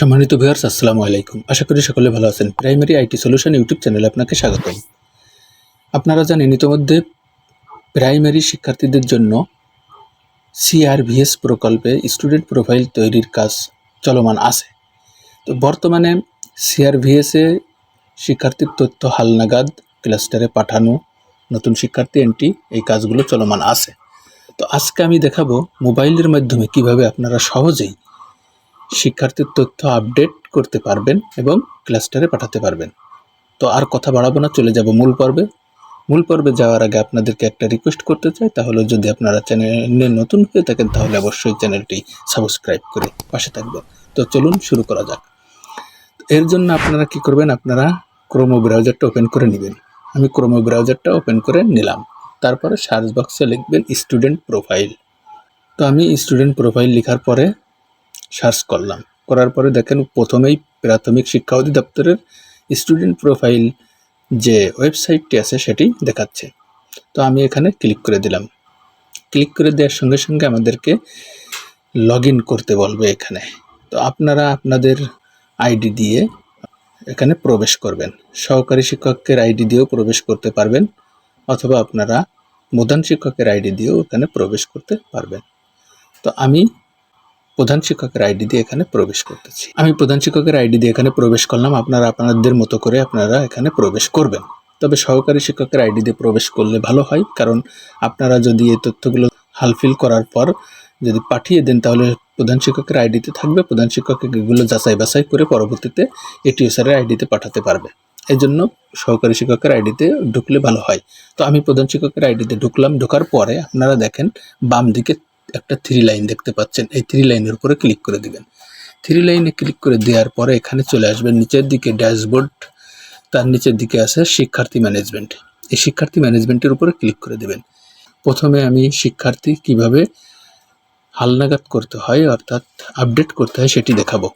সম্মানিত ভিউয়ার্স, আসসালামু আলাইকুম। আশা করি সকলে ভালো আছেন। প্রাইমারি আইটি সলিউশন ইউটিউব চ্যানেলে আপনাকে স্বাগতম। আপনারা জানেন, ইতিমধ্যে প্রাইমারি শিক্ষার্থীদের জন্য সিআরভিএস প্রকল্পে স্টুডেন্ট প্রোফাইল তৈরির কাজ চলমান আছে। তো বর্তমানে সিআরভিএসে শিক্ষার্থীর তথ্য হালনাগাদ ক্লাস্টারে পাঠানো, নতুন শিক্ষার্থী এন্ট্রি এই কাজগুলো চলমান আছে। তো আজকে আমি দেখাবো মোবাইলের মাধ্যমে কীভাবে আপনারা সহজেই শিক্ষার্থীর তথ্য আপডেট করতে পারবেন এবং ক্লাস্টারে পাঠাতে পারবেন। তো আর কথা বাড়াবো না, চলে যাব মূল পর্বে। মূল পর্বে যাওয়ার আগে আপনাদেরকে একটা রিকোয়েস্ট করতে চাই তাহলে যদি আপনারা চ্যানেলে নতুন হয়ে থাকেন, তাহলে অবশ্যই চ্যানেলটি সাবস্ক্রাইব করে পাশে থাকবেন। তো চলুন শুরু করা যাক। এর জন্য আপনারা কি করবেন, আপনারা ক্রোমো ব্রাউজারটা ওপেন করে নেবেন। আমি ক্রোমো ব্রাউজারটা ওপেন করে নিলাম। তারপরে সার্চ বক্সে লিখবেন স্টুডেন্ট প্রোফাইল তো আমি স্টুডেন্ট প্রোফাইল লেখার পরে সার্চ করলাম। করার পরে দেখেন প্রথমেই প্রাথমিক শিক্ষা অধিদপ্তরের স্টুডেন্ট প্রোফাইল যে ওয়েবসাইটটি আছে সেটি দেখাচ্ছে। তো আমি এখানে ক্লিক করে দিলাম। ক্লিক করে দেওয়ার সঙ্গে সঙ্গে আমাদেরকে লগ করতে বলবে এখানে। তো আপনারা আপনাদের আইডি দিয়ে এখানে প্রবেশ করবেন। সহকারী শিক্ষকের আইডি দিয়েও প্রবেশ করতে পারবেন, অথবা আপনারা প্রধান শিক্ষকের আইডি দিয়েও এখানে প্রবেশ করতে পারবেন। তো আমি প্রধান শিক্ষকের আইডি দিয়ে এখানে প্রবেশ করতেছি। আমি প্রধান শিক্ষকের আইডি দিয়ে এখানে প্রবেশ করলাম, আপনারা আপনাদের মতো করে আপনারা এখানে প্রবেশ করবেন। তবে সহকারী শিক্ষকের আইডি দিয়ে প্রবেশ করলে ভালো হয়, কারণ আপনারা যদি এই তথ্যগুলো হালফিল করার পর যদি পাঠিয়ে দেন, তাহলে প্রধান শিক্ষকের আইডিতে থাকবে, প্রধান শিক্ষক এগুলো যাচাই বাছাই করে পরবর্তীতে এটিও স্যারের আইডিতে পাঠাতে পারবে। এই জন্য সহকারী শিক্ষকের আইডিতে ঢুকলে ভালো হয়। তো আমি প্রধান শিক্ষকের আইডিতে ঢুকলাম, ঢোকার পরে আপনারা দেখেন বাম দিকে একটা থ্রি লাইন দেখতে পাচ্ছেন। এই থ্রি লাইনের উপরে ক্লিক করে দিবেন। থ্রি লাইনে ক্লিক করে দেওয়ার পরে এখানে চলে আসবেন নিচের দিকে ড্যাশবোর্ড তার নিচের দিকে আছে শিক্ষার্থী ম্যানেজমেন্ট এই শিক্ষার্থী ম্যানেজমেন্টের উপরে ক্লিক করে দেবেন। প্রথমে আমি শিক্ষার্থী কীভাবে হালনাগাদ করতে হয়, অর্থাৎ আপডেট করতে হয় সেটি দেখাবো।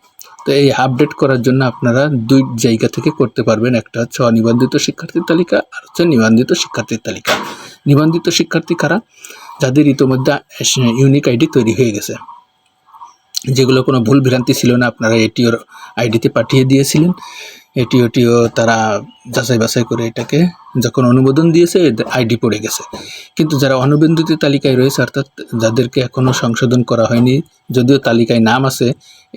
তো এই আপডেট করার জন্য আপনারা দুই জায়গা থেকে করতে পারবেন। একটা হচ্ছে অনিবন্ধিত শিক্ষার্থীর তালিকা, আর হচ্ছে নিবন্ধিত শিক্ষার্থীর তালিকা। নিবন্ধিত শিক্ষার্থী কারা? যাদের ইতোমধ্যে ইউনিক আইডি তৈরি হয়ে গেছে। যেগুলো কোনো ভুল ভ্রান্তি ছিল না, আপনারা এটিওর আইডিতে পাঠিয়ে দিয়েছিলেন। এটি ওটিও তারা যাচাই বাছাই করে এটাকে যখন অনুমোদন দিয়েছে আইডি পড়ে গেছে। কিন্তু যারা অনুবন্ধিত তালিকায় রয়েছে, অর্থাৎ যাদেরকে এখনও সংশোধন করা হয়নি, যদিও তালিকায় নাম আছে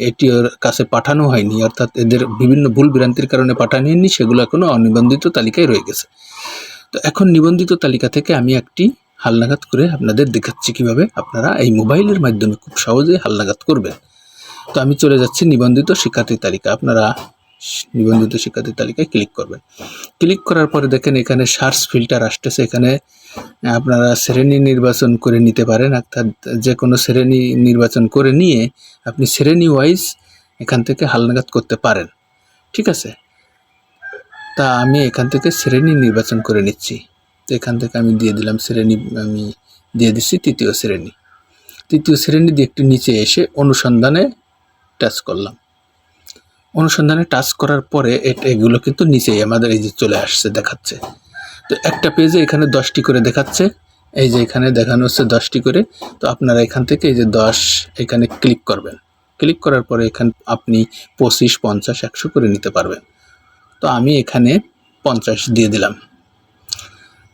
এটিওর কাছে পাঠানো হয়নি, অর্থাৎ এদের বিভিন্ন ভুল ভ্রান্তির কারণে পাঠানো হয়নি, সেগুলো এখনও অনিবন্ধিত তালিকায় রয়ে গেছে। তো এখন নিবন্ধিত তালিকা থেকে আমি একটি হালনাগাদ করে আপনাদের দেখাচ্ছি কীভাবে আপনারা এই মোবাইলের মাধ্যমে খুব সহজে হালনাগাদ করবেন। তো আমি চলে যাচ্ছি নিবন্ধিত শিক্ষার্থীর তালিকা। আপনারা নিবন্ধিত শিক্ষার্থীর তালিকায় ক্লিক করবেন। ক্লিক করার পরে দেখেন এখানে সার্চ ফিল্টার আসতেছে। এখানে আপনারা শ্রেণি নির্বাচন করে নিতে পারেন। অর্থাৎ যে কোনো শ্রেণি নির্বাচন করে নিয়ে আপনি শ্রেণি ওয়াইজ এখান থেকে হালনাগাদ করতে পারেন। ঠিক আছে? তা আমি এখান থেকে শ্রেণি নির্বাচন করে নিচ্ছি। তো এখান থেকে আমি দিয়ে দিলাম শ্রেণি, আমি দিয়ে দিচ্ছি তৃতীয় শ্রেণি। তৃতীয় শ্রেণি দিয়ে একটু নিচে এসে অনুসন্ধানে টাচ করলাম। অনুসন্ধানে টাচ করার পরে এগুলো কিন্তু নিচেই আমাদের এই যে চলে আসছে, দেখাচ্ছে। তো একটা পেজে এখানে দশটি করে দেখাচ্ছে। এই যে এখানে দেখানো হচ্ছে দশটি করে। তো আপনারা এখান থেকে এই যে দশ, এখানে ক্লিক করবেন। ক্লিক করার পরে এখান, আপনি পঁচিশ, পঞ্চাশ, একশো করে নিতে পারবেন। তো আমি এখানে পঞ্চাশ দিয়ে দিলাম।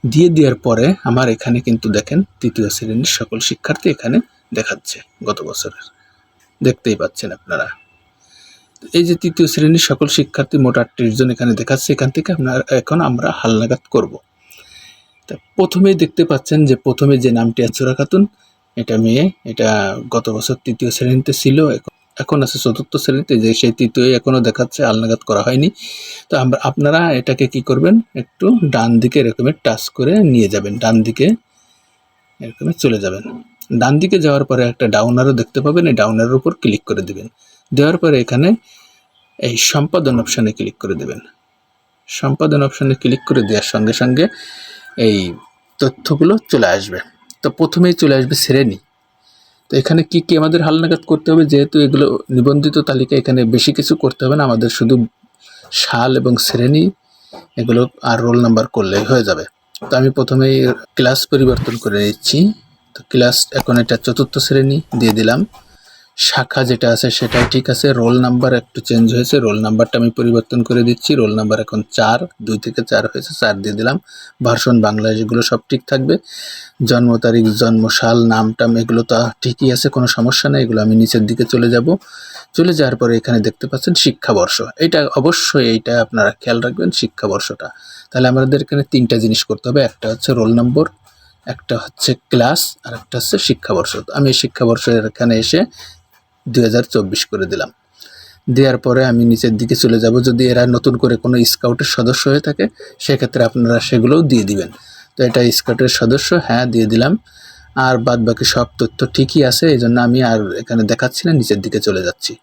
দিয়ে দেওয়ার পরে আমার এখানে কিন্তু দেখেন তৃতীয় শ্রেণির সকল শিক্ষার্থী এখানে দেখাচ্ছে গত বছরের। দেখতেই পাচ্ছেন আপনারা। এই যে তৃতীয় শ্রেণির সকল শিক্ষার্থী মোট আটত্রিশ জন এখানে দেখাচ্ছে, এখান থেকে আপনার এখন আমরা হালনাগাদ করব। তা প্রথমেই দেখতে পাচ্ছেন যে প্রথমে যে নামটি আচরা খাতুন এটা মেয়ে, এটা গত বছর তৃতীয় শ্রেণীতে ছিল এখন আছে চতুর্থ শ্রেণীতে যে সেই তৃতীয় এখনও দেখাচ্ছে হালনাগাদ করা হয়নি। তো আমরা, আপনারা এটাকে কি করবেন? একটু ডান দিকে এরকমের টাচ করে নিয়ে যাবেন, ডান দিকে এরকমের চলে যাবেন। ডান দিকে যাওয়ার পরে একটা ডাউনারও দেখতে পাবেন, এই ডাউনারের উপর ক্লিক করে দেবেন। দেওয়ার পরে এখানে এই সম্পাদন অপশানে ক্লিক করে দেবেন। সম্পাদন অপশানে ক্লিক করে দেওয়ার সঙ্গে সঙ্গে এই তথ্যগুলো চলে আসবে। তো প্রথমেই চলে আসবে শ্রেণি। তো এখানে কি কি আমাদের হালনাগাদ করতে হবে? যেহেতু এগুলো নিবন্ধিত তালিকা এখানে বেশি কিছু করতে হবে না, আমাদের শুধু সাল এবং শ্রেণি এগুলো আর রোল নাম্বার করলেই হয়ে যাবে। তো আমি প্রথমেই ক্লাস পরিবর্তন করে নিচ্ছি। তো ক্লাস এখন এটা চতুর্থ শ্রেণি দিয়ে দিলাম। শাখা যেটা আছে সেটাই ঠিক আছে। রোল নাম্বার একটু চেঞ্জ হয়েছে, রোল নাম্বারটা আমি পরিবর্তন করে দিচ্ছি। রোল নাম্বার এখন চার, দুই থেকে চার হয়েছে, চার দিয়ে দিলাম। ভার্সন বাংলা এগুলো সব ঠিক থাকবে। জন্ম তারিখ, জন্ম সাল, নাম টাম এগুলো তো ঠিকই আছে, কোনো সমস্যা নেই, এগুলো আমি নিচের দিকে চলে যাব। চলে যাওয়ার পরে এখানে দেখতে পাচ্ছেন শিক্ষাবর্ষ। এটা অবশ্যই এইটা আপনারা খেয়াল রাখবেন, শিক্ষাবর্ষটা। তাহলে আমাদের এখানে তিনটা জিনিস করতে হবে। একটা হচ্ছে রোল নম্বর, একটা হচ্ছে ক্লাস, আর একটা হচ্ছে শিক্ষাবর্ষ। আমি শিক্ষাবর্ষের এখানে এসে দুই হাজার চব্বিশ করে দিলাম। দেওয়ার পরে আমি নিচের দিকে চলে যাব। যদি এরা নতুন করে কোনো স্কাউটের সদস্য হয়ে থাকে, সেক্ষেত্রে আপনারা সেগুলোও দিয়ে দিবেন। তো এটা স্কাউটের সদস্য হ্যাঁ দিয়ে দিলাম। আর বাদ বাকি সব তথ্য ঠিকই আছে এই জন্য আমি আর এখানে দেখাচ্ছি না, নিচের দিকে চলে যাচ্ছি।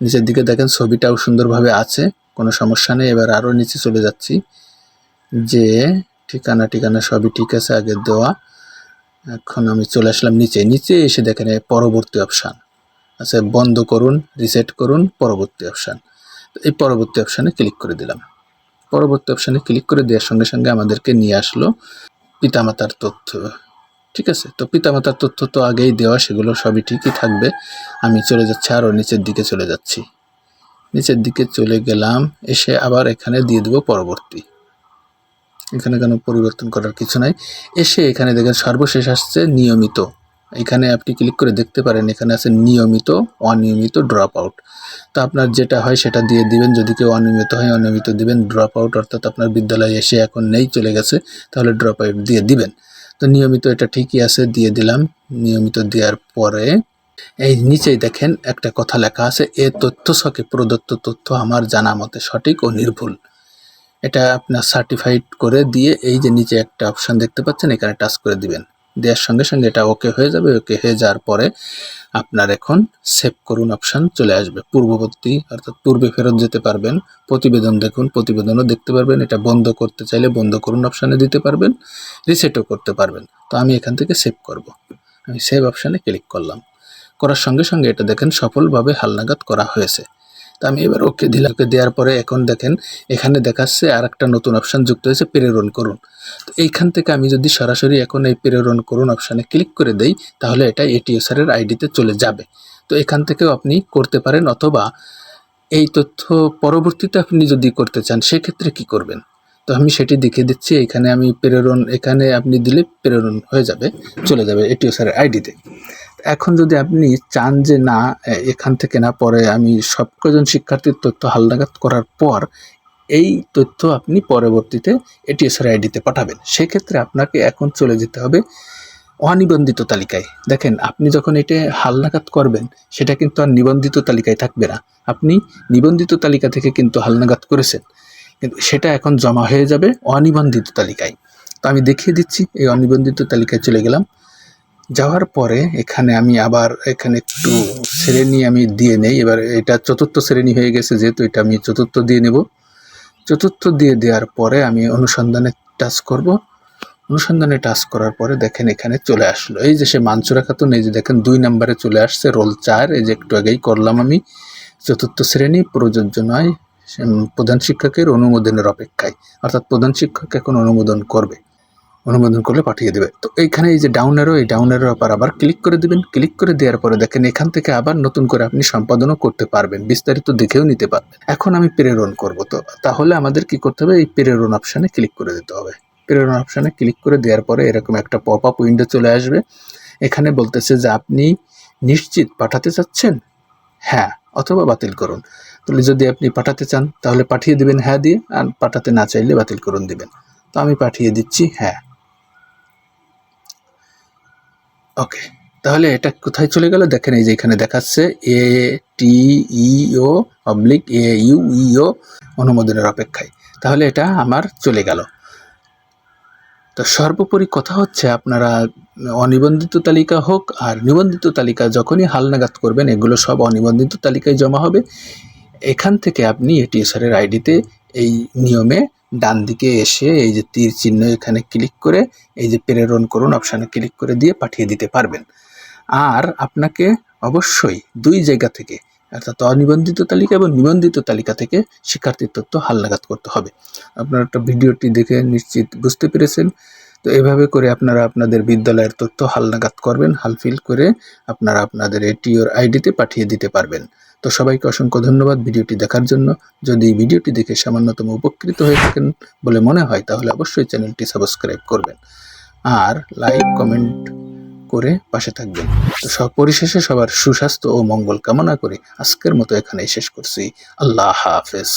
নিচের দিকে দেখেন, ছবিটাও সুন্দরভাবে আছে, কোনো সমস্যা নেই। এবার আরও নিচে চলে যাচ্ছি, যে ঠিকানা ঠিকানা সবই ঠিক আছে আগের দেওয়া। এখন আমি চলে আসলাম নিচে। নিচে এসে দেখেন পরবর্তী অপশান। আচ্ছা বন্ধ করুন রিসেট করুন, পরবর্তী অপশান এই পরবর্তী অপশানে ক্লিক করে দিলাম। পরবর্তী অপশানে ক্লিক করে দেওয়ার সঙ্গে সঙ্গে আমাদেরকে নিয়ে আসলো পিতামাতার তথ্য। ঠিক আছে? তো পিতামাতার তথ্য তো আগেই দেওয়া, সেগুলো সবই ঠিকই থাকবে। আমি চলে যাচ্ছি আরও নিচের দিকে চলে যাচ্ছি। নিচের দিকে চলে গেলাম, এসে আবার এখানে দিয়ে দেবো পরবর্তী। এখানে কোনো পরিবর্তন করার কিছু নাই। এসে এখানে দেখেন সর্বশেষ আসছে নিয়মিত। এখানে আপনি ক্লিক করে দেখতে পারেন, এখানে আছে নিয়মিত, অনিয়মিত ড্রপ আউট তো আপনার যেটা হয় সেটা দিয়ে দিবেন, যদি কেউ অনিয়মিত হয়, অনিয়মিত দিবেন ড্রপ আউট অর্থাৎ আপনার বিদ্যালয়ে এসে এখন নেই, চলে গেছে, তাহলে ড্রপ আউট দিয়ে দিবেন। তো নিয়মিত এটা ঠিকই আছে, দিয়ে দিলাম। নিয়মিত দেওয়ার পরে, এই নিচেই দেখেন একটা কথা লেখা আছে, এ তথ্য সকে প্রদত্ত তথ্য আমার জানা মতে সঠিক ও নির্ভুল। এটা আপনার সার্টিফাইড করে দিয়ে এই যে নিচে একটা অপশান দেখতে পাচ্ছেন, এখানে টাচ করে দিবেন। দেওয়ার সঙ্গে সঙ্গে এটা ওকে হয়ে যাবে। ওকে হয়ে যাওয়ার পরে আপনার এখন সেভ করুন অপশান চলে আসবে। পূর্ববর্তী অর্থাৎ পূর্বে ফেরত যেতে পারবেন। প্রতিবেদন দেখুন, প্রতিবেদনও দেখতে পারবেন। এটা বন্ধ করতে চাইলে বন্ধ করুন অপশানে দিতে পারবেন রিসেটও করতে পারবেন। তো আমি এখান থেকে সেভ করব। আমি সেভ অপশানে ক্লিক করলাম। করার সঙ্গে সঙ্গে এটা দেখেন সফলভাবে হালনাগাদ করা হয়েছে। তা আমি এবার ওকে দিলাম। দেওয়ার পরে এখন দেখেন, এখানে দেখাচ্ছে আর একটা নতুন অপশান যুক্ত হয়েছে প্রেরণ করুন। তো এইখান থেকে আমি যদি সরাসরি এখন এই প্রেরণ করুন অপশানে ক্লিক করে দেই, তাহলে এটা এটিএসআরের আইডিতে চলে যাবে। তো এখান থেকেও আপনি করতে পারেন অথবা এই তথ্য পরবর্তীতে আপনি যদি করতে চান, সেক্ষেত্রে কি করবেন? তো আমি সেটি দেখিয়ে দিচ্ছি, এখানে আমি প্রেরণ এখানে আপনি দিলে প্রেরণ হয়ে যাবে, চলে যাবে এটিএসআরের আইডিতে এখন যদি আপনি চান যে না এখান থেকে না, পরে আমি সব কজন শিক্ষার্থীর তথ্য হালনাগাদ করার পর এই তথ্য আপনি পরবর্তীতে এটিএসআর আইডিতে পাঠাবেন। সেক্ষেত্রে আপনাকে এখন চলে যেতে হবে অনিবন্ধিত তালিকায়। দেখেন, আপনি যখন এটা হালনাগাদ করবেন, সেটা কিন্তু আর নিবন্ধিত তালিকায় থাকবে না। আপনি নিবন্ধিত তালিকা থেকে কিন্তু হালনাগাদ করেছেন। কিন্তু সেটা এখন জমা হয়ে যাবে অনিবন্ধিত তালিকায়। তো আমি দেখিয়ে দিচ্ছি, এই অনিবন্ধিত তালিকায় চলে গেলাম। যাওয়ার পরে এখানে আমি আবার এখানে একটু শ্রেণি আমি দিয়ে নেই। এবার এটা চতুর্থ শ্রেণি হয়ে গেছে যেহেতু এটা আমি চতুর্থ দিয়ে নেব। চতুর্থ দিয়ে দেওয়ার পরে আমি অনুসন্ধানে টাচ করব। অনুসন্ধানে টাচ করার পরে দেখেন এখানে চলে আসলো। এই যে সে মানচুরা খাতুন, এই যে দেখেন দুই নম্বরে চলে আসছে, রোল চার। এই যে একটু আগেই করলাম আমি। চতুর্থ শ্রেণি, প্রযোজ্য নয় প্রধান শিক্ষকের অনুমোদনের অপেক্ষায়। অর্থাৎ প্রধান শিক্ষক এখন অনুমোদন করবে। অনুমোদন করলে পাঠিয়ে দেবে। তো এইখানে এই যে ডাউন এরো এই ডাউন এরো আবার আবার ক্লিক করে দিবেন। ক্লিক করে দেওয়ার পরে দেখেন এখান থেকে আবার নতুন করে আপনি সম্পাদনও করতে পারবেন। বিস্তারিত দেখেও নিতে পারবেন। এখন আমি প্রেরণ করব। তো তাহলে আমাদের কি করতে হবে? এই প্রেরণ অপশানে ক্লিক করে দিতে হবে। প্রেরণ অপশানে ক্লিক করে দেওয়ার পরে এরকম একটা পপ আপ উইন্ডো চলে আসবে। এখানে বলতেছে যে আপনি নিশ্চিত পাঠাতে চাচ্ছেন? হ্যাঁ অথবা বাতিল করুন। তাহলে যদি আপনি পাঠাতে চান, তাহলে পাঠিয়ে দিবেন হ্যাঁ দিয়ে, আর পাঠাতে না চাইলে বাতিল করুন দিবেন। তো আমি পাঠিয়ে দিচ্ছি হ্যাঁ। ওকে তাহলে এটা কোথায় চলে গেল? দেখেন এই যে এখানে দেখাচ্ছে এ টি ইও অবলিক এ ইউ ইও অনুমোদনের অপেক্ষায়। তাহলে এটা আমার চলে গেল। তো সর্বোপরি কথা হচ্ছে আপনারা অনিবন্ধিত তালিকা হোক আর নিবন্ধিত তালিকা যখনই হালনাগাদ করবেন, এগুলো সব অনিবন্ধিত তালিকায় জমা হবে। এখান থেকে আপনি এটিএসআরের আইডিতে এই নিয়মে ডান দিকে এসে এই যে তীর চিহ্ন এখানে ক্লিক করে এই যে প্রেরণ করুন অপশানে ক্লিক করে দিয়ে পাঠিয়ে দিতে পারবেন। আর আপনাকে অবশ্যই দুই জায়গা থেকে, অর্থাৎ অনিবন্ধিত তালিকা এবং নিবন্ধিত তালিকা থেকে শিক্ষার্থীর তথ্য হালনাগাদ করতে হবে। আপনারা একটা ভিডিওটি দেখে নিশ্চিত বুঝতে পেরেছেন। তো এভাবে করে আপনারা আপনাদের বিদ্যালয়ের তথ্য হালনাগাদ করবেন, হালফিল করে আপনারা আপনাদের এটিওর আইডিতে পাঠিয়ে দিতে পারবেন। তো সবাইকে অসংখ্য ধন্যবাদ ভিডিওটি দেখার জন্য। যদি ভিডিওটি দেখে সামান্যতম উপকৃত হয়ে থাকেন বলে মনে হয়, তাহলে অবশ্যই চ্যানেলটি সাবস্ক্রাইব করবেন। আর লাইক, কমেন্ট করে পাশে থাকবেন। তো সব পরিশেষে সবার সুস্বাস্থ্য ও মঙ্গল কামনা করে আজকের মতো এখানেই শেষ করছি। আল্লাহ হাফেজ।